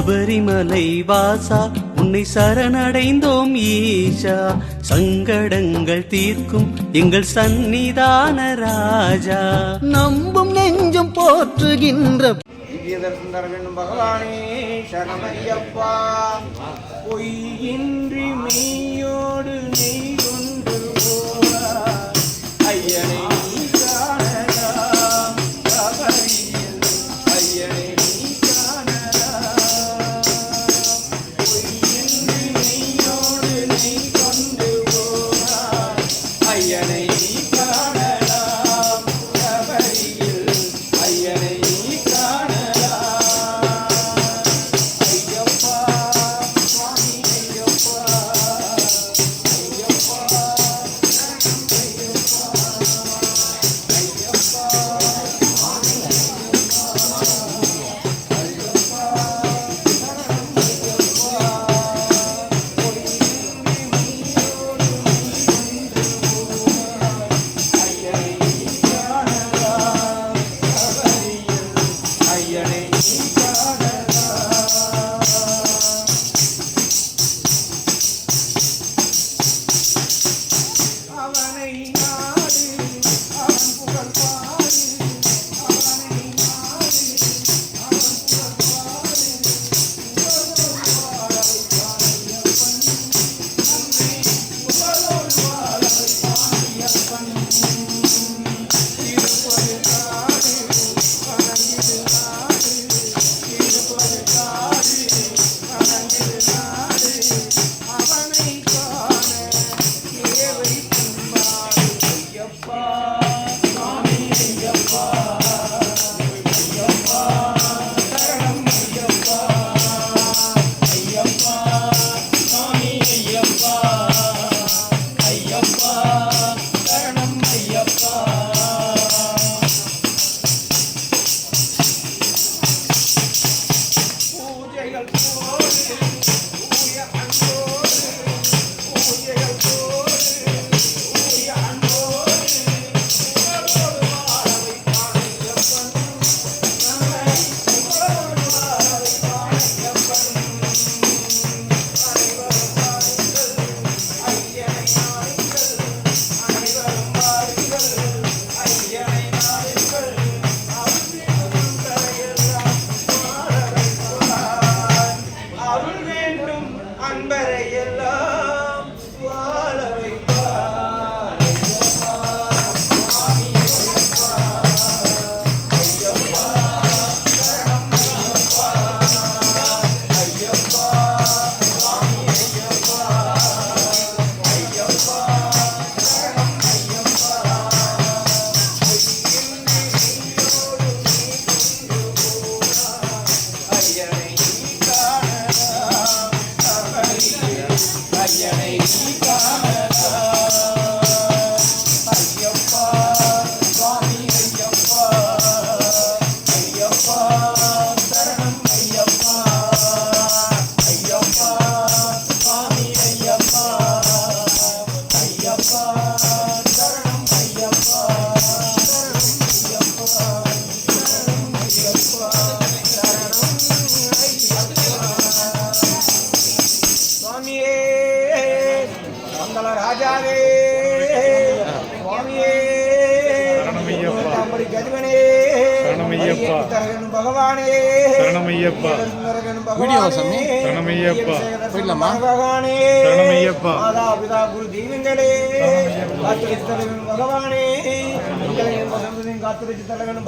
சபரிமலை வாசா உன்னை சரணடைந்தோம் ஈஷா. சங்கடங்கள் தீர்க்கும் எங்கள் சந்நிதான ராஜா. நம்பும் நெஞ்சும் போற்றுகின்ற திவ்யதர்சனம் தர வேண்டும் பகவானே பொய்யின்றி மெய்யோடு நெய் பல ராஜாவே. சுவாமியே. தாம்படி கதிவனே பகவானே. சரணமையப்பா. வீடியோ சாமி? சரணமையப்பா. போயிடலாமா? பகவானே சரணமையப்பா. மாதா பிதா குரு தெய்வங்களே. காத்திருச்சு தலைவன் பகவானே. தலைவன் காத்திருச்சு தலைவன்